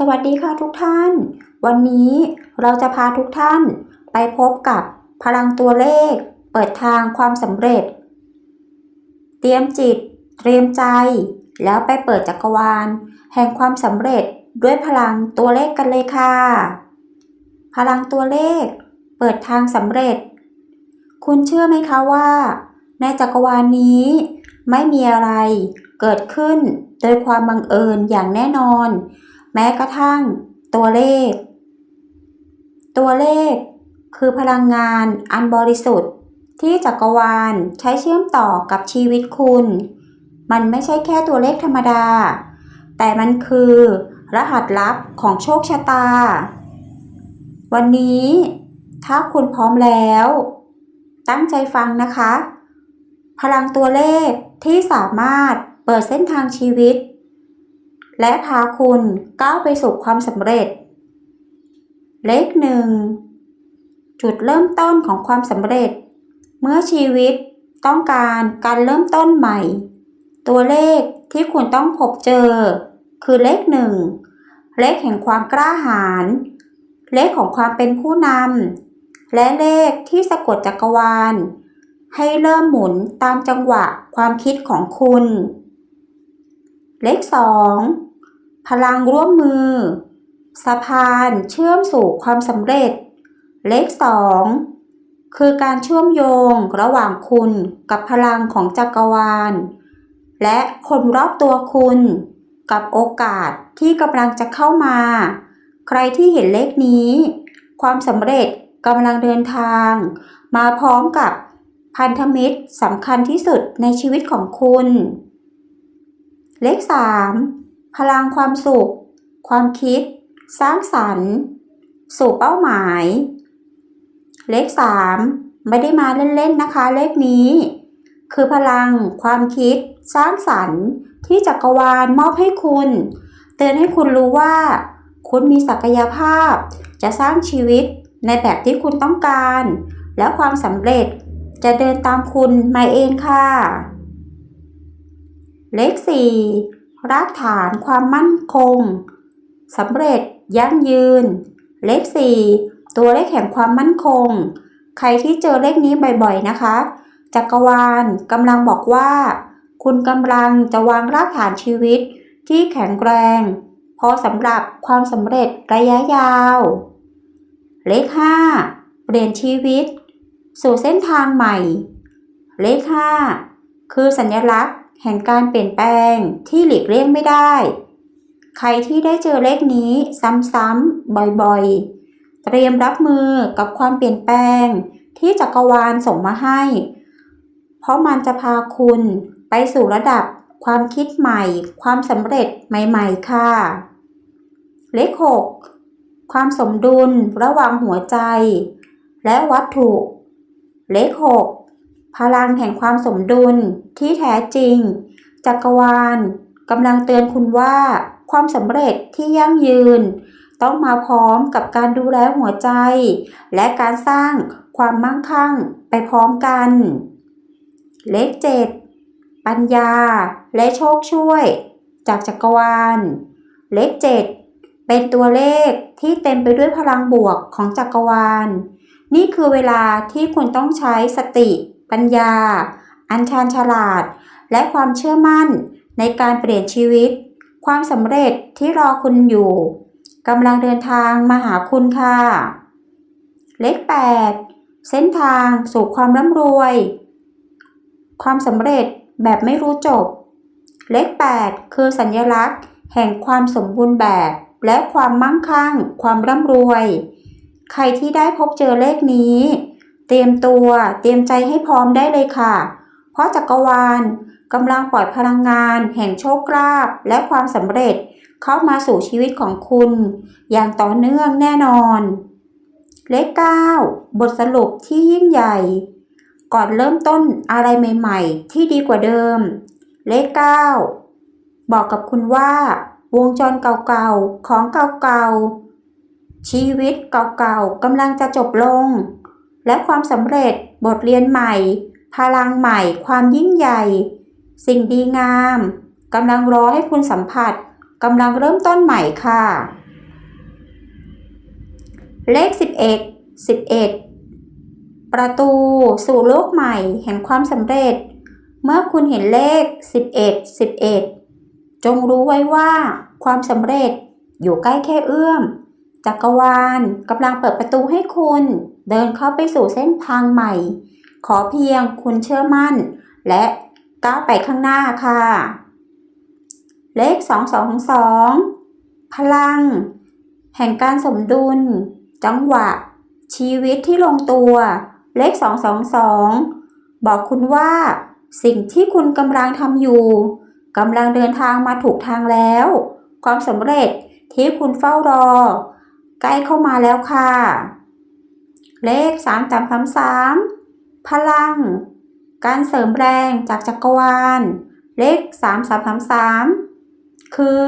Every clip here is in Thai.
สวัสดีค่ะทุกท่าน วันนี้เราจะพาทุกท่านไปพบกับพลังตัวเลข เปิดทางความสำเร็จ เตรียมจิต เตรียมใจ แล้วไปเปิดจักรวาล แห่งความสำเร็จด้วยพลังตัวเลขกันเลยค่ะ พลังตัวเลข เปิดทางสำเร็จ คุณเชื่อไหมคะว่า ในจักรวาลนี้ ไม่มีอะไรเกิดขึ้นโดยความบังเอิญอย่างแน่นอน แม้กระทั่งตัวเลข ตัวเลขคือพลังงานอันบริสุทธิ์ ที่จักรวาลใช้เชื่อมต่อกับชีวิตคุณ มันไม่ใช่แค่ตัวเลขธรรมดา แต่มันคือ รหัสลับของโชคชะตา วันนี้ ถ้าคุณพร้อมแล้ว ตั้งใจฟังนะคะ พลังตัวเลขที่สามารถเปิดเส้นทางชีวิต และพาคุณก้าวไปสู่ความสำเร็จ เลขหนึ่งจุดเริ่มต้นของความสำเร็จ เมื่อชีวิตต้องการการเริ่มต้นใหม่ ตัวเลขที่คุณต้องพบเจอ คือเลขหนึ่งเลขแห่งความกล้าหาญเลขของความเป็นผู้นำและเลขที่สะกดจักรวาล ให้เริ่มหมุนตามจังหวะความคิดของคุณ เลขสอง พลังร่วมมือ สะพานเชื่อมสู่ความสำเร็จ เลขสองคือการเชื่อมโยงระหว่างคุณกับพลังของจักรวาล และคนรอบตัวคุณ กับโอกาสที่กำลังจะเข้ามา ใครที่เห็นเลขนี้ ความสำเร็จกำลังเดินทาง มาพร้อมกับพันธมิตรสำคัญที่สุดในชีวิตของคุณ เลข 3. พลังความสุข ความคิด สร้างสรรค์ สู่เป้าหมาย เลข 3 ไม่ได้มาเล่นๆนะคะ เลขนี้ คือพลังความคิด สร้างสรรค์ ที่จักรวาลมอบให้คุณ เตือนให้คุณรู้ว่า คุณมีศักยภาพ จะสร้างชีวิตในแบบที่คุณต้องการ และความสำเร็จจะเดินตามคุณมาเองค่ะ เลข 4 รากฐานความมั่นคงสำเร็จ ยั่งยืน เลข4ตัวเลขแห่งความมั่นคง ใครที่เจอเลขนี้บ่อยๆนะคะ จักรวาลกำลังบอกว่า คุณกำลังจะวางรากฐานชีวิตที่แข็งแรง พอสำหรับความสำเร็จระยะยาว เลข5เปลี่ยนชีวิต สู่เส้นทางใหม่ เลข5คือสัญลักษณ์ แห่งการเปลี่ยนแปลงที่หลีกเลี่ยงไม่ได้ ใครที่ได้เจอเลขนี้ซ้ำๆบ่อยๆ เตรียมรับมือกับความเปลี่ยนแปลงที่จักรวาลส่งมาให้ เพราะมันจะพาคุณไปสู่ระดับความคิดใหม่ ความสำเร็จใหม่ๆ ค่ะ เลข 6 ความสมดุลระหว่างหัวใจ และวัตถุ เลข 6 พลังแห่งความสมดุลที่แท้จริง จักรวาลกำลังเตือนคุณว่า ความสำเร็จที่ยั่งยืน ต้องมาพร้อมกับการดูแลหัวใจ และการสร้างความมั่งคั่งไปพร้อมกัน เลข7ปัญญา และโชคช่วย จากจักรวาล เลข7เป็นตัวเลขที่เต็มไปด้วยพลังบวกของจักรวาล นี่คือเวลาที่คุณต้องใช้สติ ปัญญา อัญชานฉลาด และความเชื่อมั่นในการเปลี่ยนชีวิต ความสำเร็จที่รอคุณอยู่กำลังเดินทางมาหาคุณค่ะ เลข 8 เส้นทางสู่ความร่ำรวย ความสำเร็จแบบไม่รู้จบ เลข 8 คือสัญลักษณ์ แห่งความสมบูรณ์แบบ และความมั่งคั่ง ความร่ำรวย ใครที่ได้พบเจอเลขนี้ เตรียมตัวเตรียมใจให้พร้อมได้เลยค่ะ เพราะจักรวาลกำลังปล่อยพลังงาน แห่งโชคลาภและความสำเร็จเข้ามาสู่ชีวิตของคุณ อย่างต่อเนื่องแน่นอน เลข 9 บทสรุปที่ยิ่งใหญ่ ก่อนเริ่มต้นอะไรใหม่ ๆ ที่ดีกว่าเดิม เลข 9 บอกกับคุณว่า วงจรเก่าๆ ของเก่าๆ ชีวิตเก่าๆกำลังจะจบลง และความสำเร็จ บทเรียนใหม่ พลังใหม่ ความยิ่งใหญ่ สิ่งดีงามกำลังรอให้คุณสัมผัสกำลังเริ่มต้นใหม่ค่ะ เลข 11 11 ประตูสู่โลกใหม่แห่งความสำเร็จ เมื่อคุณเห็นเลข 11 11 จงรู้ไว้ว่าความสำเร็จอยู่ใกล้แค่เอื้อม จักรวาลกำลังเปิดประตูให้คุณ เดินเข้าไปสู่เส้นทางใหม่ ขอเพียงคุณเชื่อมั่น และก้าวไปข้างหน้าค่ะ เลข 222 พลัง แห่งการสมดุล จังหวะ ชีวิตที่ลงตัว เลข 222 บอกคุณว่า สิ่งที่คุณกำลังทำอยู่กำลังเดินทางมาถูกทางแล้ว ความสำเร็จที่คุณเฝ้ารอ กล้เข้ามาแล้วค่ะ เลข3 3 3 3พลัง การเสริมแรงจากจักรวาล เลข3 3 3 3คือ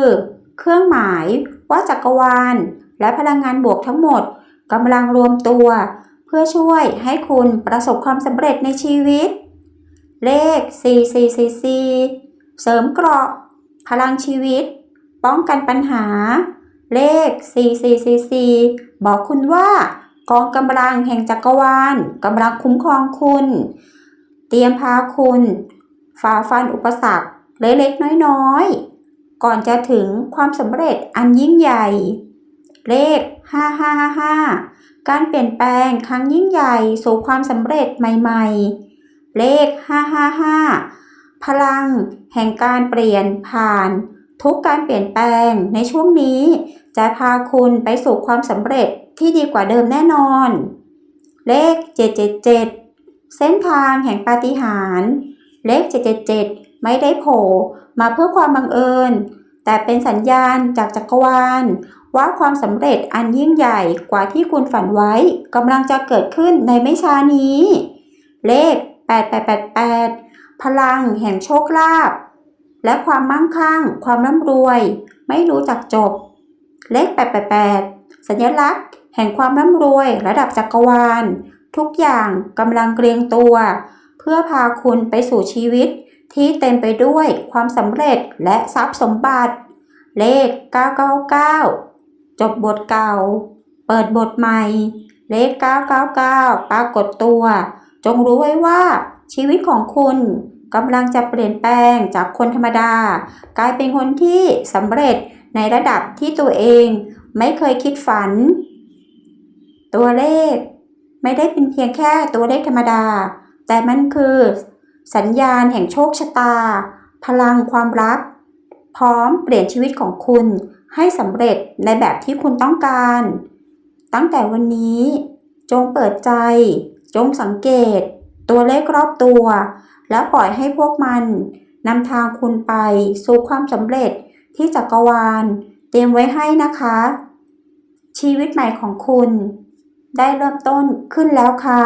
เครื่องหมายว่าจักรวาล และพลังงานบวกทั้งหมดกำลังรวมตัว เพื่อช่วยให้คุณประสบความสำเร็จในชีวิต เลข 4 4 4 4 เสริมเกราะ พลังชีวิต ป้องกันปัญหา เลข4 4 4 4 บอกคุณว่า กองกำลังแห่งจักรวาลกำลังคุ้มครองคุณ เตรียมพาคุณ ฝ่าฟันอุปสรรคเล็กๆน้อยๆ ก่อนจะถึงความสำเร็จอันยิ่งใหญ่ เลข 5555 การเปลี่ยนแปลงครั้งยิ่งใหญ่สู่ความสำเร็จใหม่ๆ เลข 555 พลังแห่งการเปลี่ยนผ่าน ทุกการเปลี่ยนแปลงในช่วงนี้ จะพาคุณไปสู่ความสำเร็จที่ดีกว่าเดิมแน่นอน เลข 777 เส้นทางแห่งปาฏิหาริย์เลข 777 ไม่ได้โผล่มาเพื่อความบังเอิญ แต่เป็นสัญญาณจากจักรวาล ว่าความสำเร็จอันยิ่งใหญ่กว่าที่คุณฝันไว้กำลังจะเกิดขึ้นในไม่ช้านี้ เลข 8888 พลังแห่งโชคลาภ และความมั่งคั่ง ความร่ำรวย ไม่รู้จักจบ เลข 888 สัญลักษณ์ แห่งความร่ำรวย ระดับจักรวาล ทุกอย่างกำลังเกรียงตัว เพื่อพาคุณไปสู่ชีวิต ที่เต็มไปด้วยความสำเร็จและทรัพย์สมบัติ เลข 999 จบบทเก่า เปิดบทใหม่ เลข 999 ปรากฏตัว จงรู้ไว้ว่าชีวิตของคุณ กำลังจะเปลี่ยนแปลงจากคนธรรมดา กลายเป็นคนที่สำเร็จในระดับที่ตัวเอง ไม่เคยคิดฝัน ตัวเลข ไม่ได้เป็นเพียงแค่ตัวเลขธรรมดา แต่มันคือ สัญญาณแห่งโชคชะตา พลังความรัก พร้อมเปลี่ยนชีวิตของคุณให้สำเร็จในแบบที่คุณต้องการ ตั้งแต่วันนี้ จงเปิดใจ จงสังเกต ตัวเลขรอบตัว แล้วปล่อยให้พวกมันนำทางคุณไปสู่ความสำเร็จที่จักรวาล เตรียมไว้ให้นะคะ ชีวิตใหม่ของคุณ ได้เริ่มต้นขึ้นแล้วค่ะ